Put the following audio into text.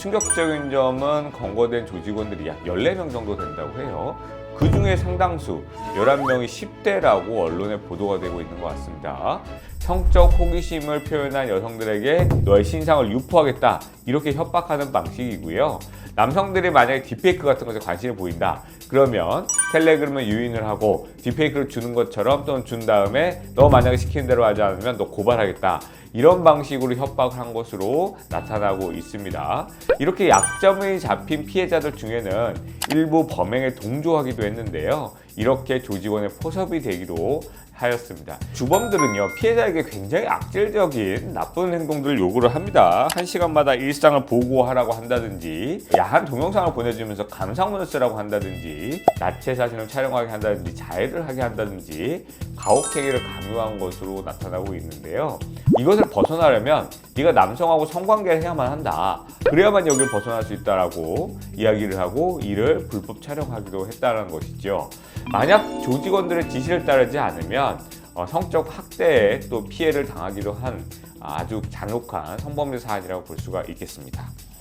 충격적인 점은 검거된 조직원들이 약 14명 정도 된다고 해요. 그 중에 상당수 11명이 10대라고 언론에 보도가 되고 있는 것 같습니다. 성적 호기심을 표현한 여성들에게 너의 신상을 유포하겠다 이렇게 협박하는 방식이고요. 남성들이 만약에 딥페이크 같은 것에 관심을 보인다 그러면 텔레그램을 유인을 하고 딥페이크를 주는 것처럼 또는 준 다음에 너 만약에 시키는 대로 하지 않으면 너 고발하겠다 이런 방식으로 협박을 한 것으로 나타나고 있습니다. 이렇게 약점이 잡힌 피해자들 중에는 일부 범행에 동조하기도 했는데요. 이렇게 조직원의 포섭이 되기도 하였습니다. 주범들은요 피해자에게 굉장히 악질적인 나쁜 행동들을 요구를 합니다. 한 시간마다 일상을 보고하라고 한다든지 야한 동영상을 보내주면서 감상문을 쓰라고 한다든지 나체 사진을 촬영하게 한다든지 자해를 하게 한다든지 가혹행위를 강요한 것으로 나타나고 있는데요. 이것을 벗어나려면 네가 남성하고 성관계를 해야만 한다. 그래야만 여기를 벗어날 수 있다라고 이야기를 하고 이를 불법 촬영하기도 했다는 것이죠. 만약 조직원들의 지시를 따르지 않으면 어, 성적 학대에 또 피해를 당하기도 한 아주 잔혹한 성범죄 사안이라고 볼 수가 있겠습니다.